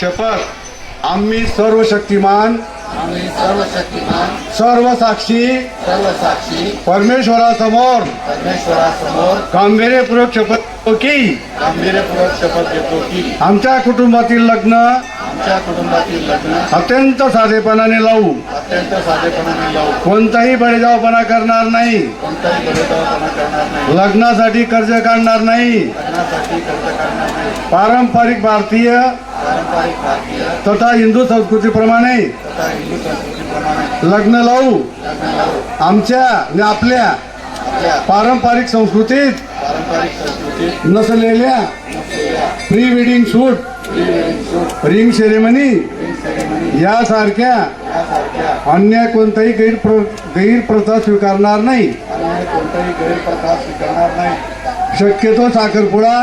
शपथ. आम्ही सर्व शक्तिमान. आम्ही सर्व शक्तिमान. सर्व साक्षी. सर्व साक्षी. परमेश्वरासमोर. परमेश्वरासमोर. गांभीर्यपूर्वक शपथ घेतो की. गांभीर्यपूर्वक शपथ घेतो की. आमच्या कुटुंबातील लग्न आमच्या कुटुंबातील लग्न अत्यंत साधेपणाने लावू. अत्यंत साधेपणाने लावू. कोणताही बळीजावपणा करणार नाही. कोणताही गैरदावपणा करणार नाही. लग्नासाठी कर्ज काढणार नाही. लग्नासाठी पारंपरिक भारतीय पारंपरिक भारतीय तथा हिंदू संस्कृतीप्रमाणे तथा हिंदू संस्कृतीप्रमाणे लग्न लावू. लग्न लावू. आमच्या आणि आपल्या पारंपरिक संस्कृतीत नसलेल्या pre wedding shoot ring ceremony यासारख्या अन्य कोणताही गैरप्र गैरप्रथा स्वीकारणार नाही. शक्यतो साखरपुडा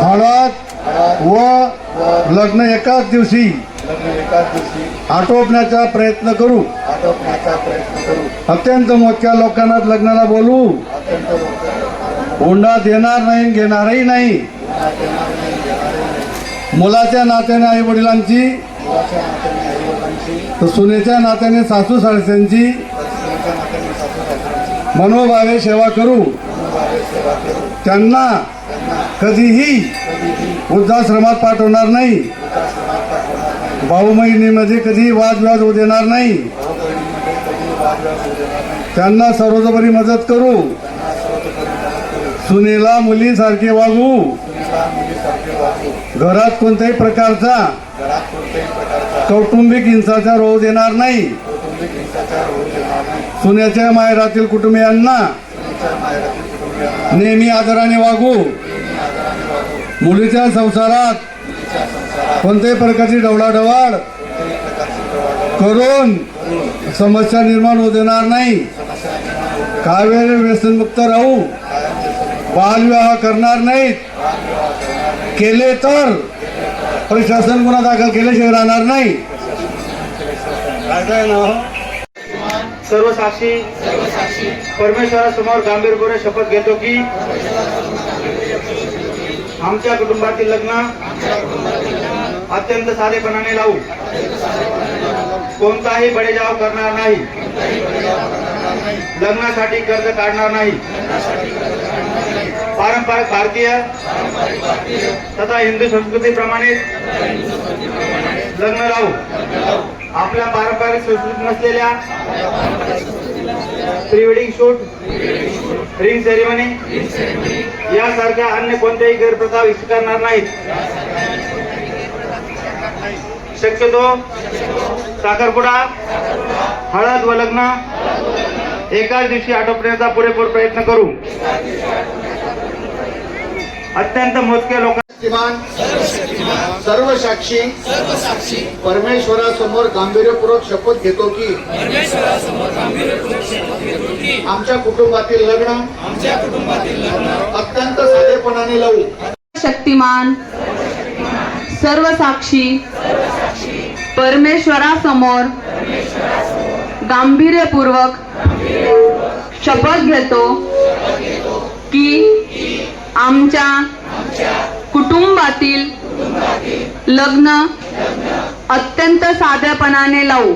हळद व लग्न एकाच दिवशी. आटोपण्याचा प्रयत्न करू. अत्यंत मोजक्या लोकांना लग्नाला बोलू. हुंडा देणार नाही घेणारही नाही. मुलाच्या नात्याने आई वडिलांची सुनेच्या नात्याने सासू सासऱ्यांची मनोभावे सेवा करू. त्यांना कधीही वृद्धाश्रमात पाठवणार नाही. भाऊ बहिणीमध्ये कधीही वादविवाद होऊ देणार नाही. त्यांना सर्वतोपरी मदत करू. सुनेला मुलीसारखे वागू. घरात कोणत्याही प्रकारचा कौटुंबिक हिंसाचार होऊ देणार नाही. सुनेच्या माहेरातील कुटुंबियांना नेहमी आदराने वागू. मुलीच्या संसारात कोणत्याही प्रकारची ढवळाढवळ करून समस्या निर्माण होऊ देणार नाही. कावेर व्यसनमुक्त राहू. बालविवाह करणार नाहीत. केले तर प्रशासन गुन्हा दाखल केल्याशिवाय राहणार नाही. काय काय हो? सर्व साक्षी परमेश्वरासमोर गांभीर्यपूर्वक शपथ घेतो की आमच्या कुटुंबातील लग्न अत्यंत साधेपणाने लावू. कोणताही बडेजाव करणार नाही. लग्नासाठी कर्ज काढणार नाही. पारंपरिक भारतीय तथा हिंदू संस्कृतीप्रमाणे लग्न लावू आपल्या पारंपरिक संस्कृती नसलेल्या pre wedding shoot ring ceremony यासारख्या अन्य कोणत्याही गैरप्रथा स्वीकारणार नाहीत. शक्यतो साखरपुडा हळद व लग्न एकाच दिवशी आटोपण्याचा पुरेपूर प्रयत्न करू. अत्यंत मोजक्या लोक शक्तिमान सर्व साक्षी परमेश्वरासमोर गांभीर्यपूर्वक शपथ घेतो की आमच्या कुटुंबातील लग्न अत्यंत साधेपणाने लावू. शक्तिमान सर्व साक्षी परमेश्वरासमोर गांभीर्यपूर्वक शपथ घेतो की आमच्या कुटुंबातील लग्न अत्यंत साध्यापणाने लावू.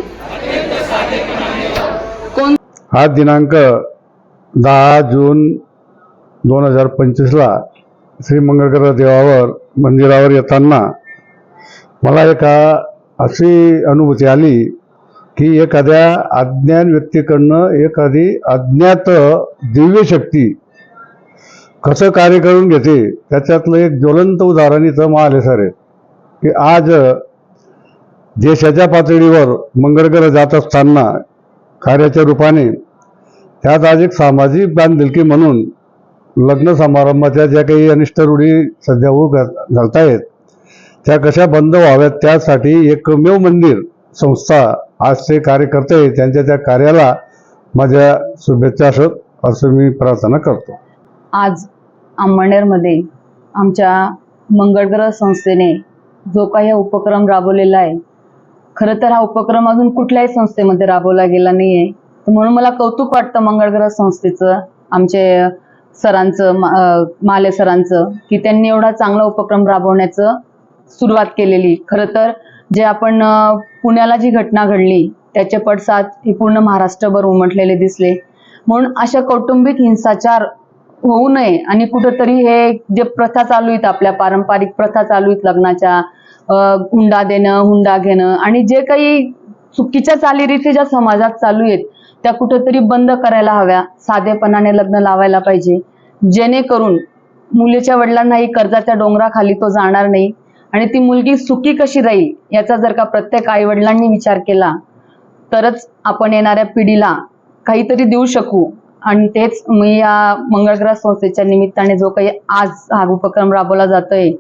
कोण हा दिनांक दहा जून दोन हजार पंचवीसला श्री मंगळकर देवावर मंदिरावर येताना मला एका अशी अनुभूती आली की एखाद्या अज्ञान व्यक्तीकडनं एखादी अज्ञात दिव्य शक्ती कसं कार्य करून घेते त्याच्यातलं एक ज्वलंत उदाहरण इथं महाले सर आहे की आज देशाच्या पातळीवर मंगळग्रह जात असताना कार्याच्या रूपाने त्यात आज एक सामाजिक बांधिलकी म्हणून लग्न समारंभाच्या ज्या काही अनिष्ट रूढी सध्या उघ घालतायत त्या कशा बंद व्हाव्यात त्यासाठी एकमेव मंदिर संस्था आज ते कार्य करते त्यांच्या त्या कार्याला माझ्या शुभेच्छा असत असं मी प्रार्थना करतो. आज अंमळनेरमध्ये आमच्या मंगळग्रह संस्थेने जो काही हा उपक्रम राबवलेला आहे खरं तर हा उपक्रम अजून कुठल्याही संस्थेमध्ये राबवला गेला नाही आहे तर म्हणून मला कौतुक वाटतं मंगळग्रह संस्थेचं आमचे सरांचं माले सरांचं की त्यांनी एवढा चांगला उपक्रम राबवण्याचं सुरुवात केलेली. खरं तर जे आपण पुण्याला जी घटना घडली त्याचे पडसाद हे पूर्ण महाराष्ट्रभर उमटलेले दिसले. म्हणून अशा कौटुंबिक हिंसाचार होऊ नये. आणि कुठंतरी हे जे प्रथा चालू आहेत आपल्या पारंपरिक प्रथा चालू आहेत लग्नाच्या हुंडा देणं हुंडा घेणं आणि जे काही चुकीच्या चालीरीती ज्या समाजात चालू आहेत त्या कुठंतरी बंद करायला हव्या. साधेपणाने लग्न लावायला पाहिजे. जेणेकरून मुलीच्या वडिलांनाही कर्जाच्या डोंगराखाली तो जाणार नाही आणि ती मुलगी सुखी कशी राहील याचा जर का प्रत्येक आई वडिलांनी विचार केला तरच आपण येणाऱ्या पिढीला काहीतरी देऊ शकू. आणि तेच मी या मंगळग्रह संस्थेच्या निमित्ताने जो काही आज हा उपक्रम राबवला जातोय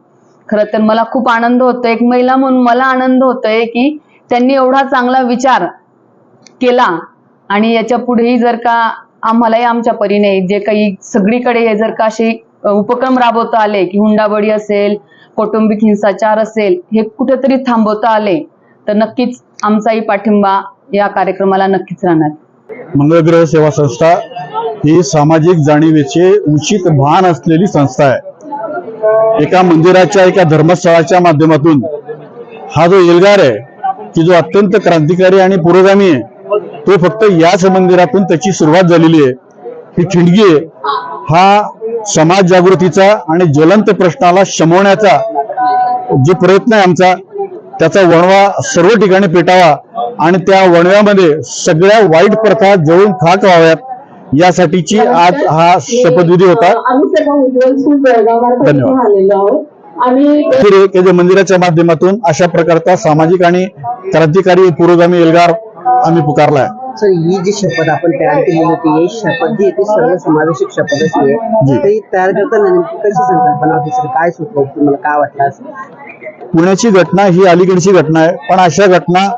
खरं तर मला खूप आनंद होतोय. एक महिला म्हणून मला आनंद होतोय की त्यांनी एवढा चांगला विचार केला आणि याच्या पुढेही जर का आम्हालाही आमच्या परीने जे काही सगळीकडे हे जर का असे उपक्रम राबवता आले की हुंडाबळी असेल कौटुंबिक हिंसाचार असेल हे कुठेतरी थांबवता आले तर नक्कीच आमचाही पाठिंबा या कार्यक्रमाला नक्कीच राहणार. मंगळग्रह सेवा संस्था ही सामाजिक जाणीवेचे उचित भान असलेली संस्था आहे. एका मंदिराच्या एका धर्मस्थळाच्या माध्यमातून हा जो एल्गार आहे की जो अत्यंत क्रांतिकारी आणि पुरोगामी आहे तो फक्त याच मंदिरातून त्याची सुरुवात झालेली आहे. ही ठिणगी आहे. हा समाज जागृतीचा आणि ज्वलंत प्रश्नाला शमवण्याचा जो प्रयत्न आहे आमचा त्याचा वणवा सर्व ठिकाणी पेटावा आणि त्या वणव्यामध्ये सगळ्या वाईट प्रथा जळून खाक व्हाव्यात. यासाठीची आज हा शपथविधी होता. सर्व धन्यवाद. आहोत. मंदिराच्या माध्यमातून अशा प्रकारचा सामाजिक आणि क्रांतिकारी पुरोगामी एल्गार आम्ही पुकारलाय. सर ही जी शपथ आपण तयार केलेली होती ही शपथ जी आहे ती सर्वसमावेशक शपथ अशी आहे जी. तर ही तयार करताना नेमकी कशी संकल्पना होती? सर काय सुचलं तुम्हाला काय वाटलं असं पुण्याची घटना ही अलीकडची घटना आहे पण अशा घटना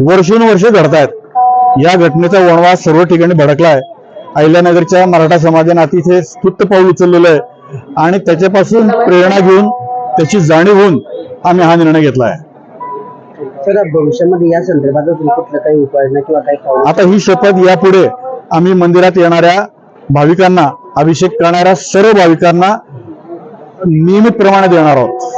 वर्षोनुवर्ष घडतायत. या घटनेचा वणवा सर्व ठिकाणी भडकला आहे अहिल्यानगरच्या मराठा समाजाने अतिशय स्तुत्य पाऊल उचललेलं आहे. आणि त्याच्यापासून प्रेरणा घेऊन त्याची जाणीव होऊन आम्ही हा निर्णय घेतला आहे. सर भविष्यामध्ये या संदर्भात अजून कुठलं काही उपाययोजना किंवा काही पाऊल आता ही शपथ यापुढे आम्ही मंदिरात येणाऱ्या भाविकांना अभिषेक करणाऱ्या सर्व भाविकांना नियमितप्रमाणे देणार आहोत.